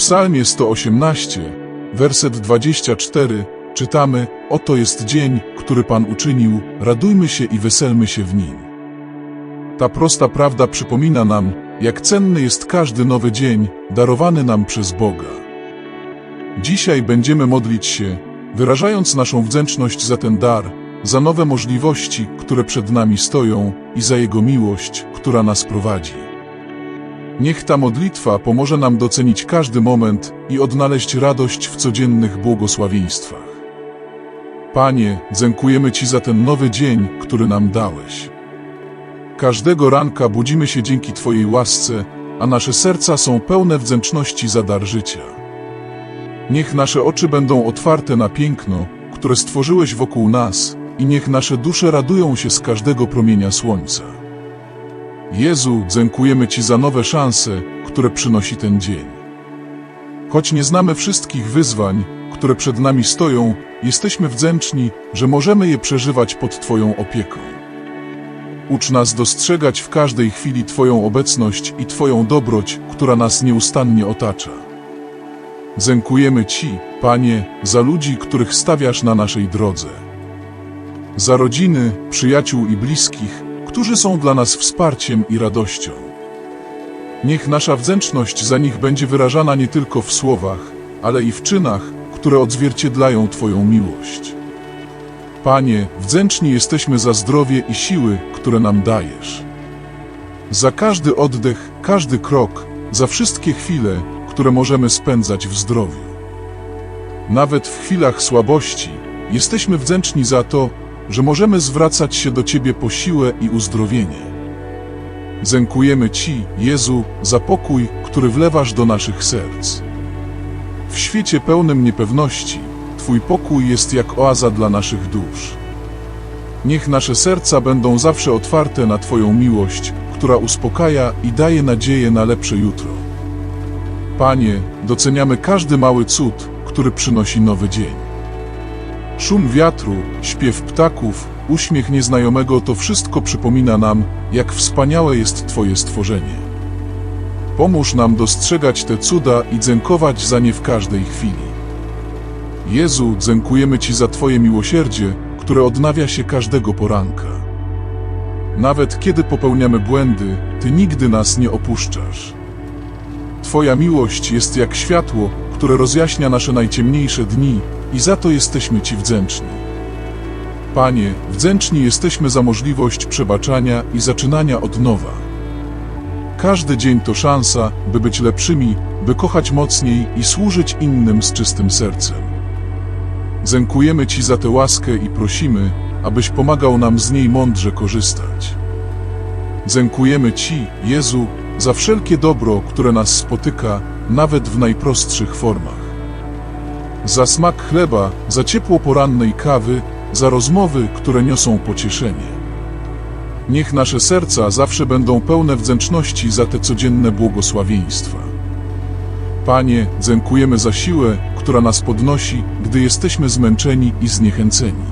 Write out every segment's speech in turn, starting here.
psalmie 118, werset 24 czytamy: Oto jest dzień, który Pan uczynił, radujmy się i weselmy się w nim. Ta prosta prawda przypomina nam, jak cenny jest każdy nowy dzień, darowany nam przez Boga. Dzisiaj będziemy modlić się, wyrażając naszą wdzięczność za ten dar, za nowe możliwości, które przed nami stoją i za Jego miłość, która nas prowadzi. Niech ta modlitwa pomoże nam docenić każdy moment i odnaleźć radość w codziennych błogosławieństwach. Panie, dziękujemy Ci za ten nowy dzień, który nam dałeś. Każdego ranka budzimy się dzięki Twojej łasce, a nasze serca są pełne wdzięczności za dar życia. Niech nasze oczy będą otwarte na piękno, które stworzyłeś wokół nas i niech nasze dusze radują się z każdego promienia słońca. Jezu, dziękujemy Ci za nowe szanse, które przynosi ten dzień. Choć nie znamy wszystkich wyzwań, które przed nami stoją, jesteśmy wdzięczni, że możemy je przeżywać pod Twoją opieką. Ucz nas dostrzegać w każdej chwili Twoją obecność i Twoją dobroć, która nas nieustannie otacza. Dziękujemy Ci, Panie, za ludzi, których stawiasz na naszej drodze. Za rodziny, przyjaciół i bliskich, którzy są dla nas wsparciem i radością. Niech nasza wdzięczność za nich będzie wyrażana nie tylko w słowach, ale i w czynach, które odzwierciedlają Twoją miłość. Panie, wdzięczni jesteśmy za zdrowie i siły, które nam dajesz. Za każdy oddech, każdy krok, za wszystkie chwile, które możemy spędzać w zdrowiu. Nawet w chwilach słabości, jesteśmy wdzięczni za to, że możemy zwracać się do Ciebie po siłę i uzdrowienie. Dziękujemy Ci, Jezu, za pokój, który wlewasz do naszych serc. W świecie pełnym niepewności, Twój pokój jest jak oaza dla naszych dusz. Niech nasze serca będą zawsze otwarte na Twoją miłość, która uspokaja i daje nadzieję na lepsze jutro. Panie, doceniamy każdy mały cud, który przynosi nowy dzień. Szum wiatru, śpiew ptaków, uśmiech nieznajomego to wszystko przypomina nam, jak wspaniałe jest Twoje stworzenie. Pomóż nam dostrzegać te cuda i dziękować za nie w każdej chwili. Jezu, dziękujemy Ci za Twoje miłosierdzie, które odnawia się każdego poranka. Nawet kiedy popełniamy błędy, Ty nigdy nas nie opuszczasz. Twoja miłość jest jak światło, które rozjaśnia nasze najciemniejsze dni i za to jesteśmy Ci wdzięczni. Panie, wdzięczni jesteśmy za możliwość przebaczania i zaczynania od nowa. Każdy dzień to szansa, by być lepszymi, by kochać mocniej i służyć innym z czystym sercem. Dziękujemy Ci za tę łaskę i prosimy, abyś pomagał nam z niej mądrze korzystać. Dziękujemy Ci, Jezu, za wszelkie dobro, które nas spotyka, nawet w najprostszych formach. Za smak chleba, za ciepło porannej kawy, za rozmowy, które niosą pocieszenie. Niech nasze serca zawsze będą pełne wdzięczności za te codzienne błogosławieństwa. Panie, dziękujemy za siłę, która nas podnosi, gdy jesteśmy zmęczeni i zniechęceni.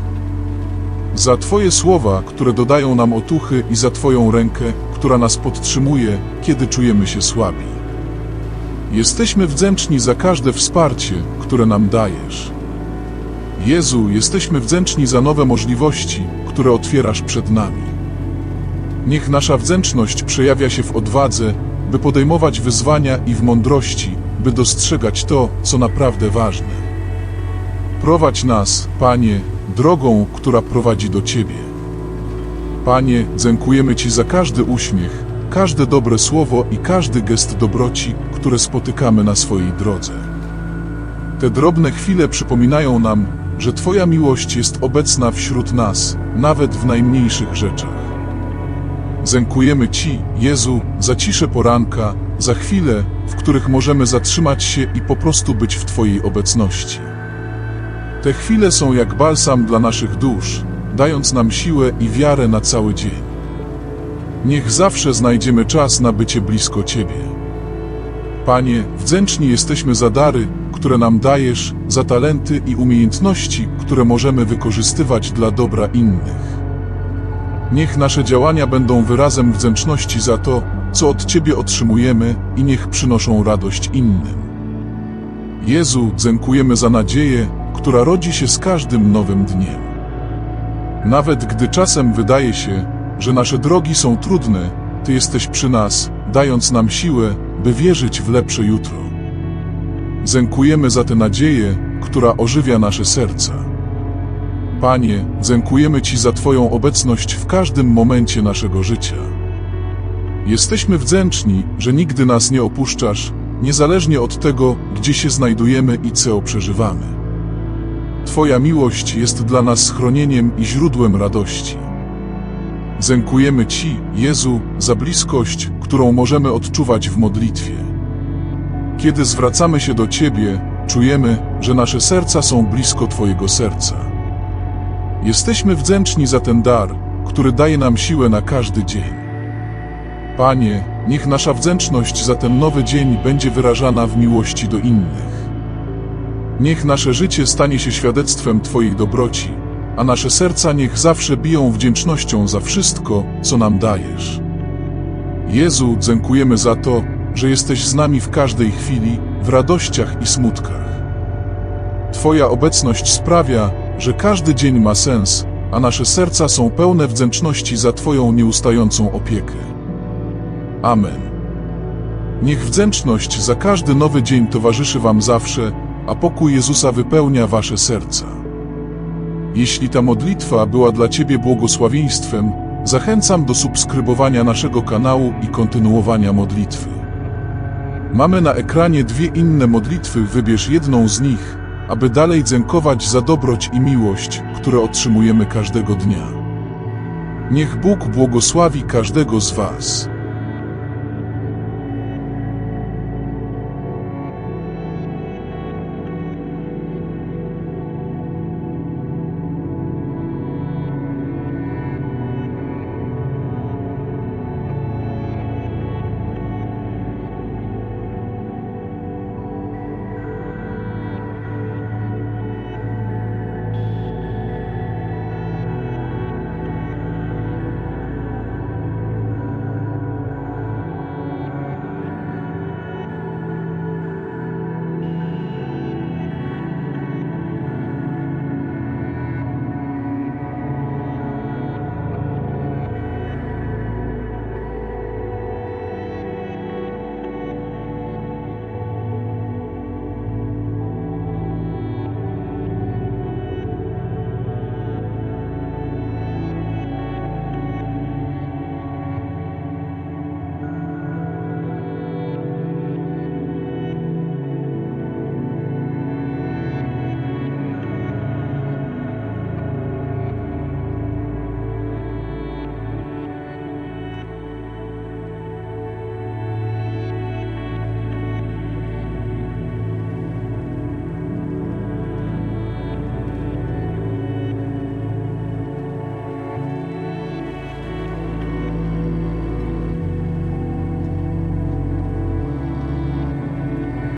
Za Twoje słowa, które dodają nam otuchy i za Twoją rękę, która nas podtrzymuje, kiedy czujemy się słabi. Jesteśmy wdzięczni za każde wsparcie, które nam dajesz. Jezu, jesteśmy wdzięczni za nowe możliwości, które otwierasz przed nami. Niech nasza wdzięczność przejawia się w odwadze, by podejmować wyzwania i w mądrości, by dostrzegać to, co naprawdę ważne. Prowadź nas, Panie, drogą, która prowadzi do Ciebie. Panie, dziękujemy Ci za każdy uśmiech, każde dobre słowo i każdy gest dobroci, które spotykamy na swojej drodze. Te drobne chwile przypominają nam, że Twoja miłość jest obecna wśród nas, nawet w najmniejszych rzeczach. Dziękujemy Ci, Jezu, za ciszę poranka, za chwile, w których możemy zatrzymać się i po prostu być w Twojej obecności. Te chwile są jak balsam dla naszych dusz, dając nam siłę i wiarę na cały dzień. Niech zawsze znajdziemy czas na bycie blisko Ciebie. Panie, wdzięczni jesteśmy za dary, które nam dajesz, za talenty i umiejętności, które możemy wykorzystywać dla dobra innych. Niech nasze działania będą wyrazem wdzięczności za to, co od Ciebie otrzymujemy i niech przynoszą radość innym. Jezu, dziękujemy za nadzieję, która rodzi się z każdym nowym dniem. Nawet gdy czasem wydaje się, że nasze drogi są trudne, Ty jesteś przy nas, dając nam siłę, by wierzyć w lepsze jutro. Dziękujemy za tę nadzieję, która ożywia nasze serca. Panie, dziękujemy Ci za Twoją obecność w każdym momencie naszego życia. Jesteśmy wdzięczni, że nigdy nas nie opuszczasz, niezależnie od tego, gdzie się znajdujemy i co przeżywamy. Twoja miłość jest dla nas schronieniem i źródłem radości. Dziękujemy Ci, Jezu, za bliskość, którą możemy odczuwać w modlitwie. Kiedy zwracamy się do Ciebie, czujemy, że nasze serca są blisko Twojego serca. Jesteśmy wdzięczni za ten dar, który daje nam siłę na każdy dzień. Panie, niech nasza wdzięczność za ten nowy dzień będzie wyrażana w miłości do innych. Niech nasze życie stanie się świadectwem Twoich dobroci, a nasze serca niech zawsze biją wdzięcznością za wszystko, co nam dajesz. Jezu, dziękujemy za to, że jesteś z nami w każdej chwili, w radościach i smutkach. Twoja obecność sprawia, że każdy dzień ma sens, a nasze serca są pełne wdzięczności za Twoją nieustającą opiekę. Amen. Niech wdzięczność za każdy nowy dzień towarzyszy Wam zawsze, a pokój Jezusa wypełnia Wasze serca. Jeśli ta modlitwa była dla Ciebie błogosławieństwem, zachęcam do subskrybowania naszego kanału i kontynuowania modlitwy. Mamy na ekranie dwie inne modlitwy, wybierz jedną z nich, aby dalej dziękować za dobroć i miłość, które otrzymujemy każdego dnia. Niech Bóg błogosławi każdego z Was.